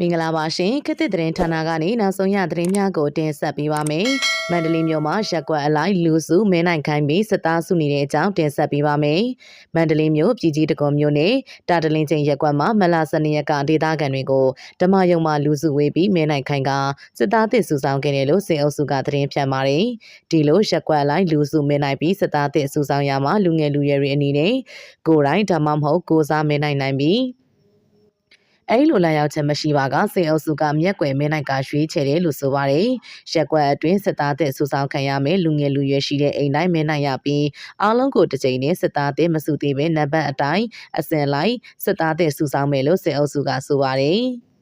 မင်္ဂလာပါရှင်ခစ်သစ်သတင်းဌာနကနေနောက်ဆုံးရသတင်းများကိုတင်ဆက်ပေးပါမယ်။ မန္တလေးမြို့မှာရက်ကွက်အလိုက်လူစုမင်းနိုင်ခိုင်းပြီးစစ်သားစုနေတဲ့အကြောင်းတင်ဆက်ပေးပါမယ်။မန္တလေးမြို့ပြည်ကြီးတကုံမြို့နယ်တာတလင်းချင်းရက်ကွက်မှာမလစနေရက်ကဒေသခံတွေကိုဓမ္မယုံမှာလူစုဝေးပြီးမင်းနိုင်ခိုင်ကစစ်သားတစ်စုဆောင်ခဲ့တယ်လို့စေအုပ်စုကသတင်းဖြန့်ပါတယ်။ဒီလိုရက်ကွက်အလိုက်လူစုမင်းနိုင်ပြီးစစ်သားတစ်စုဆောင်ရမှာလူငယ်လူရွယ်တွေအနေနဲ့ကိုယ်တိုင်ဓမ္မမဟုတ်ကိုစားမင်းနိုင်နိုင်ပြီး အဲ့လိုလာရောက်ချက်မရှိပါကစေအုပ်စုကမျက်ကွယ်မင်းနိုင်ကရွှေးချယ်တယ်လို့ဆိုပါတယ်။ရက်ကွက်အတွင်းစစ်သားတဲ့စူဆောင်းခံရမယ်လူငယ်လူရွယ်ရှိတဲ့အိမ်တိုင်းမင်းနိုင်ရပြီးအားလုံးကိုတစ်ကြိမ်နဲ့စစ်သားတဲ့မစုသေးပဲနံပါတ်အတိုင်းအစင်လိုက်စစ်သားတဲ့စူဆောင်းမယ်လို့စေအုပ်စုကဆိုပါတယ်။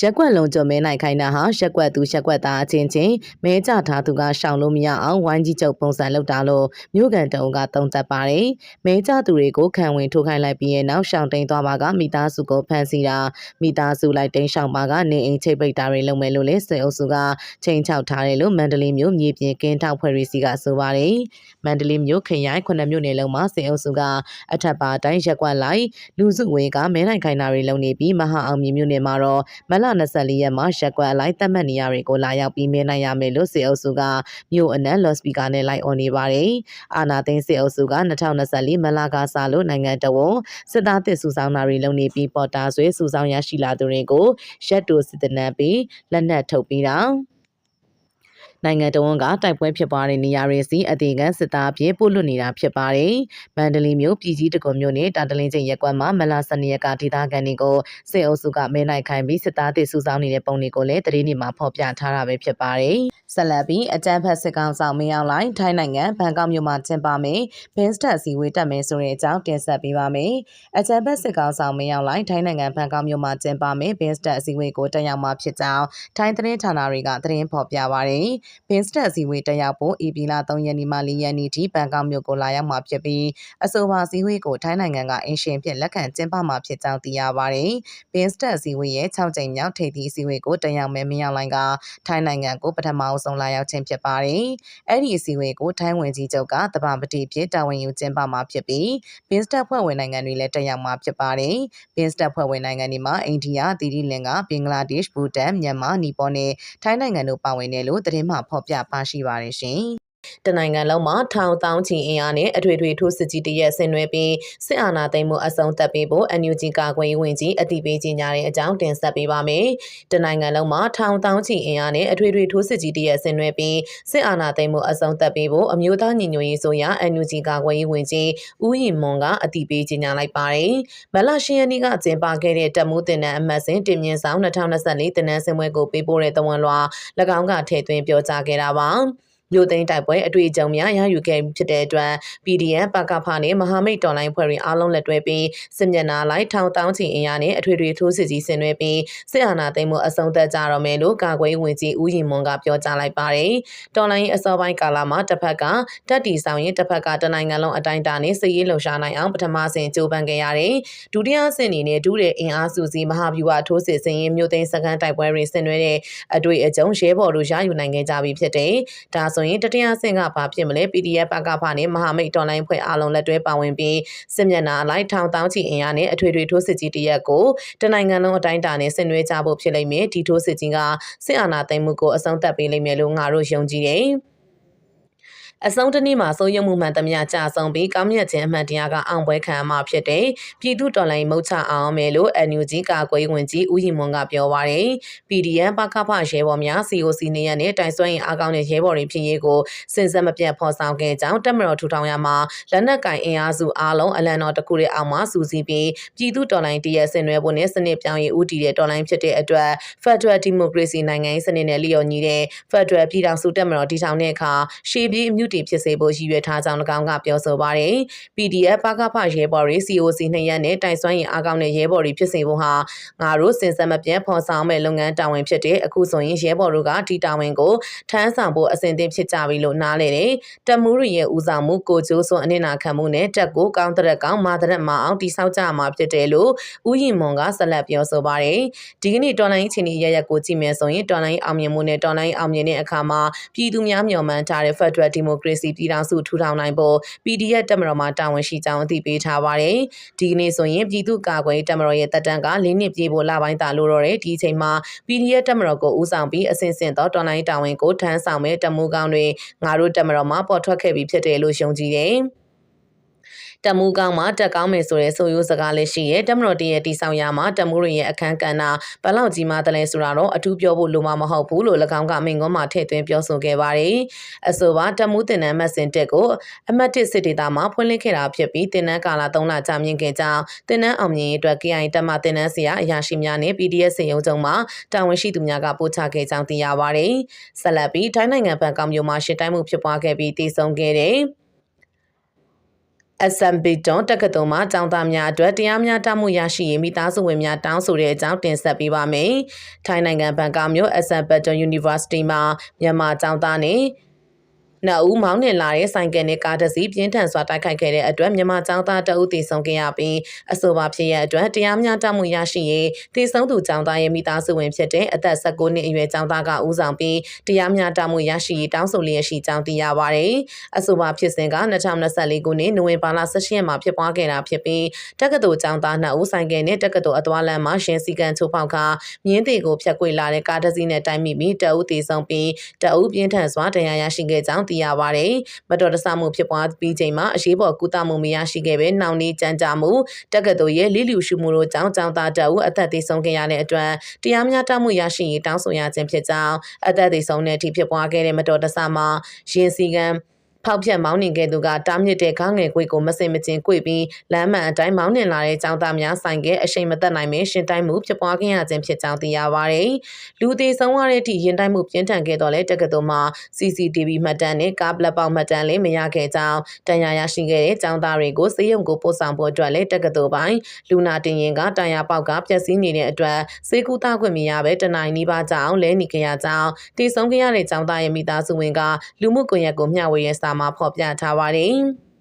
ရက်ကွက်လုံးကြုံမဲနိုင်ခိုင်းတာဟာရက်ကွက်သူရက်ကွက်သားအချင်းချင်းမဲကြထားသူကရှောင်လို့မရအောင်ဝိုင်းကြီးချုပ်ပုံစံလုပ်တာလို့မြို့ကန်တုံကတုံသက်ပါတယ်။မဲကြသူတွေကိုခံဝင်ထိုးခိုင်းလိုက်ပြီးရဲ့နောက်ရှောင်တိန်သွားပါကမိသားစုကိုဖမ်းဆီးတာမိသားစုလိုက်တိန်ရှောင်ပါကနေအိမ်ချိတ်ပိတ်တာတွေလုပ်မယ်လို့လည်းစေအုပ်စုကချိန်ချောက်ထားတယ်လို့မန္တလေးမြို့မြေပြင်ကင်းထောက်ဖွဲ့ရီစီကဆိုပါတယ်။မန္တလေးမြို့ခရိုင်ခုနှစ်မြို့နယ်လုံးမှာစေအုပ်စုကအထက်ပါတိုင်းရက်ကွက်လိုက်လူစုဝေကမဲနိုင်ခိုင်းတာတွေလုပ်နေပြီးမဟာအောင်မြေမြို့နယ်မှာတော့မလ24ရက်မှာရက်ကွက်အလိုက်သတ်မှတ်နေရတွေကိုလာရောက်ပြီးမြင်နိုင်ရမယ်လို့စေအုပ်စုကမြို့အနှံလော့စပီကာနဲ့လိုက်អော်နေပါတယ်။အာနာသိန်းစေအုပ်စုက2024မလကစားလို့နိုင်ငံတော်ဝန်စစ်သားတစ်စုဆောင်တာတွေလုပ်နေပြီးပေါ်တာဆွေစုဆောင်ရရှိလာသူတွေကိုရက်တိုစစ်တနပ်ပြီးလက်နက်ထုတ်ပြီးတာ နိုင်ငံတော်ဝန်ကတိုက်ပွဲဖြစ်ပွားတဲ့နေရာတွေစီအသေးခံစစ်သားအဖြစ်ပို့လွတ်နေတာဖြစ်ပါတယ်။မန္တလေးမြို့ပြည်ကြီးတကုံမြို့နယ်တာတလင်းချင်းရက်ကွက်မှာမလာစနေရက်ကဒေသခံတွေကိုစစ်အုပ်စုကမဲနိုင်ခိုင်းပြီးစစ်သားတွေစုဆောင်းနေတဲ့ပုံတွေကိုလည်းသတင်းတွေမှာဖော်ပြထားတာပဲဖြစ်ပါတယ်။ဆက်လက်ပြီးအကြမ်းဖက်စစ်ကောင်ဆောင်မင်းအောင်လိုင်းထိုင်းနိုင်ငံဘန်ကောက်မြို့မှာကျင်းပမယ်ဘင်းစတက်စီဝေးတက်မယ်ဆိုတဲ့အကြောင်းတင်ဆက်ပေးပါမယ်။အကြမ်းဖက်စစ်ကောင်ဆောင်မင်းအောင်လိုင်းထိုင်းနိုင်ငံဘန်ကောက်မြို့မှာကျင်းပမယ်ဘင်းစတက်စီဝေးကိုတက်ရောက်မှာဖြစ်ကြောင်းထိုင်းသတင်းဌာနတွေကသတင်းဖော်ပြပါတယ်။ဘင်းစတက်အစည်းအဝေးတက်ရောက်ဖို့ဧပြီလ3ရက်နေ့မှ4ရက်နေ့ထိဘန်ကောက်မြို့ကိုလာရောက်မှာဖြစ်ပြီးအဆိုပါအစည်းအဝေးကိုထိုင်းနိုင်ငံကအင်ရှင်ဖြစ်လက်ခံကျင်းပမှာဖြစ်ကြောင်းသိရပါတယ်။ဘင်းစတက်အစည်းအဝေးရဲ့6ကြိမ်မြောက်ထိပ်သီးအစည်းအဝေးကိုတက်ရောက်မဲ့မင်းအောင်လိုင်းကထိုင်းနိုင်ငံကိုပထမအဆုံးလာရောက်ခြင်းဖြစ်ပါတယ်။အဲ့ဒီအစည်းအဝေးကိုထိုင်းဝင်ကြီးချုပ်ကတဘာပတိဖြစ်တာဝန်ယူကျင်းပမှာဖြစ်ပြီးဘင်းစတက်ဖွဲ့ဝင်နိုင်ငံတွေလည်းတက်ရောက်မှာဖြစ်ပါတယ်။ဘင်းစတက်ဖွဲ့ဝင်နိုင်ငံတွေမှာအိန္ဒိယ၊သီရိလင်္ကာ၊ဘင်္ဂလားဒေ့ရှ်၊ဘူတန်၊မြန်မာ၊နီပေါနဲ့ထိုင်းနိုင်ငံတို့ပါဝင်တယ်လို့သတင်းမှဖော်ပြပါရှိပါတယ်ရှင်။ တနိုင်ငံလုံးမှာထောင်တောင်းချီအင်အားနဲ့အထွေထွေထိုးစစ်ကြီးတရက်ဆင်နွှဲပြီးစစ်အာဏာသိမ်းမှုအဆုံးသတ်ပေးဖို့ NUG ကာကွယ်ရေးဝန်ကြီးအတိပေးကြီးညာတဲ့အကြောင်းတင်ဆက်ပေးပါမယ်။တနိုင်ငံလုံးမှာထောင်တောင်းချီအင်အားနဲ့အထွေထွေထိုးစစ်ကြီးတရက်ဆင်နွှဲပြီးစစ်အာဏာသိမ်းမှုအဆုံးသတ်ပေးဖို့အမျိုးသားညီညွတ်ရေးဆိုရာ NUG ကာကွယ်ရေးဝန်ကြီးဦးရင်မွန်ကအတိပေးကြီးညာလိုက်ပါတယ်။မလရှိယန်နီကကျင်းပခဲ့တဲ့တပ်မှုတင်နန်းအမှတ်စဉ်တင်မြင့်ဆောင်2024တင်နန်းစင်ပွဲကိုပေးပို့တဲ့တဝန်လွှာ၎င်းကထည့်သွင်းပြောကြားခဲ့တာပါ။ မြို့သိမ်းတိုက်ပွဲအတွေ့အကြုံများရယူခဲ့ဖြစ်တဲ့အတွက် PDF ပကဖနဲ့မဟာမိတ်တော်လိုင်းဖွဲ့တွေအားလုံးလက်တွဲပြီးစစ်မျက်နှာလိုက်ထောင်တောင်းချီအင်အားနဲ့အထွေထွေထိုးစစ်ကြီးဆင်နွှဲပြီးစစ်အာဏာသိမ်းမှုအဆုံးသတ်ကြတော့မယ်လို့ကာကွယ်ဝင်ကြီးဦးရင်မွန်ကပြောကြားလိုက်ပါတယ်။တော်လိုင်းအစောပိုင်းကာလမှာတစ်ဖက်ကတက်တီဆောင်ရင်တစ်ဖက်ကတနိုင်ငံလုံးအတိုင်းအတာနဲ့စစ်ရေးလှုပ်ရှားနိုင်အောင်ပထမဆင့်ကြိုးပမ်းခဲ့ရတယ်။ဒုတိယဆင့်အနေနဲ့ဒုတဲ့အင်အားစုစည်းမဟာဗျူဟာထိုးစစ်ဆင်ရင်မြို့သိမ်းစခန်းတိုက်ပွဲတွေဆင်နွှဲတဲ့အတွေ့အကြုံရဲဘော်တို့ရယူနိုင်ခဲ့ကြပြီဖြစ်တယ်။ဒါဆိုဆိုရင်တတိယဆင့်ကဘာဖြစ်မလဲ PDF ပကဖနဲ့မဟာမိတ်တော်လိုင်းဖွဲ့အားလုံးလက်တွဲပါဝင်ပြီးစစ်မျက်နှာအလိုက်ထောင်တောင်းချီအင်အားနဲ့အထွေထွေထိုးစစ်ကြီးတရက်ကိုတနိုင်ငံလုံးအတိုင်းအတာနဲ့ဆင်နွှဲကြဖို့ဖြစ်လိမ့်မယ်ဒီထိုးစစ်ကြီးကစစ်အာဏာသိမ်းမှုကိုအဆုံးသတ်ပေးလိမ့်မယ်လို့ငါတို့ယုံကြည်တယ် အဆုံးတနေ့မှာစိုးရုံမှုမှန်သမျှကြာဆုံးပြီးကောင်းမြတ်ခြင်းအမှန်တရားကအောင်ပွဲခံမှာဖြစ်တဲ့ပြည်သူတော်လှန်ရေးမုတ်ချအောင်မယ်လို့ NUG ကာကွယ်ဝင်ကြီးဦးရင်မွန်ကပြောပါရယ် PDN ပကဖရဲဘော်များ COC နေရနဲ့တိုင်စွမ်းရင်အားကောင်းတဲ့ရဲဘော်တွေဖြစ်ရေးကိုစင်စက်မပြတ်ဖော်ဆောင်ခဲ့ကြောင်းတက်မတော်ထူထောင်ရမှာလက်နက်ကင်အင်အားစုအားလုံးအလံတော်တစ်ခုရဲ့အောက်မှာစူးစီးပြီးပြည်သူတော်လှန်ရေးတရက်ဆင်နွှဲဖို့နဲ့စနစ်ပြောင်းရေးဦးတည်တဲ့တော်လှန်ဖြစ်တဲ့အတွက် Federal Democracy နိုင်ငံရေးစနစ်နဲ့လျော်ညီတဲ့ Federal ပြည်ထောင်စုတက်မတော်တည်ထောင်တဲ့အခါရှေ့ပြေးအမြုတီဖြစ်စေဖို့ရည်ရွယ်ထားကြောင်း၎င်းကပြောဆိုပါတယ်။ PDF ပကဖရဲဘော်တွေ COC နှစ်ရက်နဲ့တိုင်စွမ်းရင်အားကောင်းတဲ့ရဲဘော်တွေဖြစ်စေဖို့ဟာငါတို့စင်စက်မပြတ်ဖော်ဆောင်မဲ့လုပ်ငန်းတာဝန်ဖြစ်တဲ့အခုဆိုရင်ရဲဘော်တို့ကဒီတာဝန်ကိုထမ်းဆောင်ဖို့အစဉ်သင့်ဖြစ်ကြပြီလို့နားလေတယ်။တမူးရရဲ့ဦးဆောင်မှုကိုကျိုးစွန်အနစ်နာခံမှုနဲ့တက်ကိုကောင်းတဲ့ကောင်းမာတဲ့မအောင်တိဆောက်ကြမှာဖြစ်တယ်လို့ဦးရင်မွန်ကဆက်လက်ပြောဆိုပါတယ်။ဒီကနေ့တော်လိုင်းချင်းရရက်ကိုကြည့်မယ်ဆိုရင်တော်လိုင်းအောင်မြင်မှုနဲ့တော်လိုင်းအောင်မြင်တဲ့အခါမှာပြည်သူများမျှော်မှန်းထားတဲ့ Federal Democracy ကရေစီပြည်ထောင်စုထူထောင်နိုင်ဖို့ PDF တက်မတော်မှာတာဝန်ရှိကြောင်းအသိပေးထားပါတယ်။ဒီကနေ့ဆိုရင်ပြည်သူ့ကာကွယ်ရေးတက်မတော်ရဲ့တပ်တန်းက၄နှစ်ပြည့်ဖို့လပိုင်းသာလိုတော့တဲ့ဒီအချိန်မှာ PDF တက်မတော်ကိုဦးဆောင်ပြီးအစဉ်စဉ်သောတော်လိုင်းတာဝန်ကိုထမ်းဆောင်မဲ့တမှုကောင်းတွေငါတို့တက်မတော်မှာပေါ်ထွက်ခဲ့ပြီးဖြစ်တယ်လို့ယုံကြည်တယ်။ တမှုကောင်းမှာတက်ကောင်းမယ်ဆိုတဲ့ဆိုရိုးစကားလည်းရှိရဲတမတော်တရဲ့တီဆောင်ရမှာတမှုတွေရဲ့အခန်းကဏ္ဍဘယ်လောက်ကြီးမားတယ်လဲဆိုတာတော့အထူးပြောဖို့လိုမှာမဟုတ်ဘူးလို့၎င်းကမိန်ကွန်းမှာထည့်သွင်းပြောဆိုခဲ့ပါတယ်အဆိုပါတမှုတင်နန်းမတ်စင်တက်ကိုအမတ်တစ်စစ်ဒေတာမှာဖွင့်လှစ်ခဲ့တာဖြစ်ပြီးတင်နန်းကာလ3လကြာမြင့်ခဲ့ကြောင်းတင်နန်းအောင်မြင်ရေးအတွက် KI တက်မှတင်နန်းဆရာအရာရှိများနဲ့ PDF စေယုံကြုံမှာတာဝန်ရှိသူများကပို့ချခဲ့ကြောင်းသိရပါတယ်ဆက်လက်ပြီးထိုင်းနိုင်ငံဘန်ကောက်မြို့မှာရှစ်တိုင်းမှုဖြစ်ပွားခဲ့ပြီးတည်ဆုံခဲ့တဲ့ SMB တွန်တက္ကသိုလ်မှာကျောင်းသားများအတွက်တရားမျှတမှုရရှိရေးမိသားစုဝင်များတောင်းဆိုတဲ့အကြောင်းတင်ဆက်ပေးပါမယ်။ထိုင်းနိုင်ငံဘန်ကောက်မြို့ SMB တွန် University မှာမြန်မာကျောင်းသားနဲ့ နှစ်ဦးမောင်းနှင်လာတဲ့ဆိုင်ကယ်နဲ့ကားတစ်စီးပြင်းထန်စွာတိုက်ခိုက်ခဲ့တဲ့အတွက်မြန်မာကျောင်းသားတအုပ်တည်ဆုံးခဲ့ရပြီးအဆိုပါဖြစ်ရအတွက်တရားမျှတမှုရရှိရေးတည်ဆုံးသူကျောင်းသားရဲ့မိသားစုဝင်ဖြစ်တဲ့အသက်16နှစ်အရွယ်ကျောင်းသားကဦးဆောင်ပြီးတရားမျှတမှုရရှိရေးတောင်းဆိုလျက်ရှိကြောင်းသိရပါတယ်။အဆိုပါဖြစ်စဉ်က2024ခုနှစ်နိုဝင်ဘာလ17ရက်မှာဖြစ်ပွားခဲ့တာဖြစ်ပြီးတက္ကသိုလ်ကျောင်းသားနှစ်ဦးဆိုင်ကယ်နဲ့တက္ကသိုလ်အသွားလမ်းမှာရှင်စီကန်ချိုးဖောက်ခါမြင်းတွေကိုဖျက်ခွေလာတဲ့ကားတစ်စီးနဲ့တိုက်မိပြီးတအုပ်တည်ဆုံးပြီးတအုပ်ပြင်းထန်စွာတရားရရှိခဲ့ကြောင်းသိရပါတယ်။မတော်တဆမှုဖြစ်ပွားပြီးချိန်မှာအရေးပေါ်ကုသမှုမရရှိခဲ့ပဲနှောင်နှီးကြမ်းကြမှုတက္ကသိုလ်ရဲ့လိလူရှုမှုတို့ကြောင့်ကျောင်းသားတအုပ်အသက်သေဆုံးခဲ့ရတဲ့အတွက်တရားမျှတမှုရရှိရေးတောင်းဆိုရခြင်းဖြစ်ကြောင်းအသက်သေဆုံးတဲ့အထိဖြစ်ပွားခဲ့တဲ့မတော်တဆမှာရင်စီကံ ဖောက်ဖြတ်မောင်းနှင်ခဲ့သူကတားမြစ်တဲ့ခေါင်းငယ်ကွေကိုမစင်မချင်းကွေပြီးလမ်းမှန်အတိုင်းမောင်းနှင်လာတဲ့ចောင်းသားများဆိုင်ကအရှိန်မသက်နိုင်မင်းရှင်တိုင်းမှုဖြစ်ပွားခဲ့ရခြင်းဖြစ်ကြောင်းသိရပါတယ်။လူသေးဆုံးရတဲ့အထိရင်တိုင်းမှုပြင်းထန်ခဲ့တော့လဲတက္ကသိုလ်မှာ CCTV မှတ်တမ်းနဲ့ကားပလက်ပေါက်မှတ်တမ်းလည်းမရခဲ့ကြောင်းတန်ရာရရှိခဲ့တဲ့ចောင်းသားတွေကိုစေယုံကိုပို့ဆောင်ဖို့အတွက်လဲတက္ကသိုလ်ပိုင်းလူနာတင်ရင်ကတန်ရာပေါက်ကပျက်စီးနေတဲ့အတွက်စေကူတာခွင့်မရပဲတနိုင်နီးပါးကြောင်းလဲနေကြရကြောင်းတည်ဆုံးခဲ့ရတဲ့ចောင်းသားရဲ့မိသားစုဝင်ကလူမှုကွန်ရက်ကိုမျှဝေရဲစာ မှာဖော်ပြထားပါတယ်။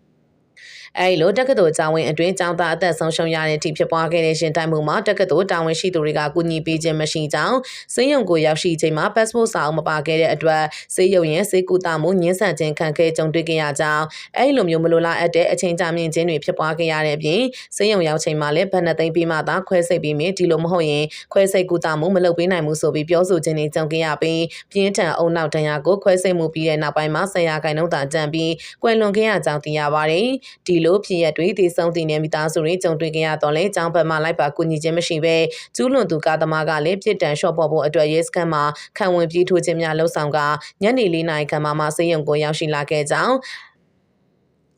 အဲဒီလိုတက္ကသိုလ်ကျောင်းဝင်အတွင်းကျောင်းသားအသက်ဆုံးရှုံးရတဲ့အထိဖြစ်ပွားခဲ့တဲ့ရှင်တိုင်းမှုမှာတက္ကသိုလ်တာဝန်ရှိသူတွေကကူညီပေးခြင်းမရှိကြောင်းစေယုံကိုရောက်ရှိချိန်မှာ passport စာအုပ်မပါခဲ့တဲ့အတွက်စေယုံရဲ့စေကူတာမှုညှင်းဆန်ခြင်းခံခဲ့ကြုံတွေ့ခဲ့ရကြောင်းအဲဒီလိုမျိုးမလိုလားအပ်တဲ့အချိန်ကြာမြင့်ခြင်းတွေဖြစ်ပွားခဲ့ရတဲ့အပြင်စေယုံရောက်ချိန်မှာလည်းဗန်နသိန်းပြီးမှသာခွဲစိတ်ပြီးမြင်ဒီလိုမဟုတ်ရင်ခွဲစိတ်ကူတာမှုမလုပ်ပေးနိုင်ဘူးဆိုပြီးပြောဆိုခြင်းတွေကြုံခဲ့ရပြီးပြင်းထန်အုံနောက်တန်ရာကိုခွဲစိတ်မှုပြီးတဲ့နောက်ပိုင်းမှာဆရာခိုင်နှုန်းသာကြံပြီးကွယ်လွန်ခဲ့ရကြောင်းသိရပါတယ်ဒီလိုဖြစ်ရက်တွေတည်ဆုံတည်နေမိသားစုတွေကြုံတွေ့ကြရတော့လဲကျောင်းဘက်မှလိုက်ပါကူညီခြင်းမရှိဘဲကျူးလွန်သူကားသမားကလည်းပြစ်ဒဏ်လျှော့ပေါ်ဖို့အတွက်ရဲစခန်းမှာခံဝင်ပြေးထိုးခြင်းများလှုံ့ဆော်ကညနေ၄နာရီခန့်မှစေယုံကိုရောက်ရှိလာခဲ့ကြောင်း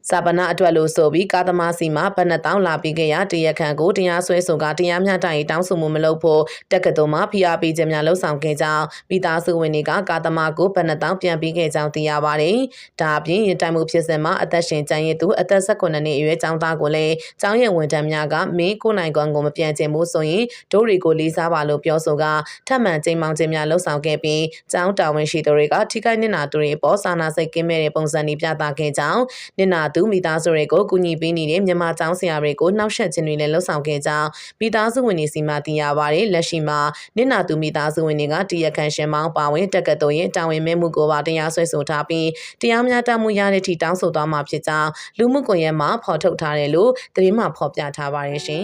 စာပနာအတွက်လို့ဆိုပြီးကာသမားစီမှာဘဏ္ဍတောင်းလာပြီးခဲ့ရတရခန့်ကိုတရားစွဲဆိုကတရားမျှတရေးတောင်းဆိုမှုမလုပ်ဖို့တက္ကသိုလ်မှာဖိအားပေးခြင်းများလှုံ့ဆော်ခဲ့ကြောင်းမိသားစုဝင်တွေကကာသမားကိုဘဏ္ဍတောင်းပြန်ပေးခဲ့ကြောင်းသိရပါတယ်။ဒါအပြင်ရင်တိုင်မှုဖြစ်စဉ်မှာအသက်ရှင်ကျန်ရည်သူအသက်18နှစ်အရွယ်ကျောင်းသားကိုလည်းကျောင်းရဲ့ဝန်ထမ်းများကမင်းကိုနိုင်ကွန်ကိုမပြန်ချင်ဘူးဆိုရင်ဒိုးတွေကိုလေးစားပါလို့ပြောဆိုကထပ်မံချိန်မောင်းခြင်းများလှုံ့ဆော်ခဲ့ပြီးကျောင်းတာဝန်ရှိသူတွေကထိခိုက်နစ်နာသူတွေပေါ်စာနာစိတ်ကင်းမဲ့တဲ့ပုံစံတွေပြသခဲ့ကြောင်းနစ်နာသူမိသားစုတွေကိုကူညီပေးနေတဲ့မြန်မာကျောင်းဆရာတွေကိုနှောက်ယှက်ခြင်းတွေလည်းလှုံ့ဆော်ခဲ့ကြောင်းမိသားစုဝင်တွေစီမှသိရပါတယ်လက်ရှိမှာနစ်နာသူမိသားစုဝင်တွေကတရခန့်ရှင်မောင်းပါဝင်တက္ကသိုလ်ရဲ့တာဝန်မဲ့မှုကိုပါတရားစွဲဆိုထားပြီးတရားမျှတမှုရတဲ့ထိတောင်းဆိုသွားမှာဖြစ်ကြောင်းလူမှုကွန်ရက်မှာဖော်ထုတ်ထားတယ်လို့သတင်းမှဖော်ပြထားပါတယ်ရှင်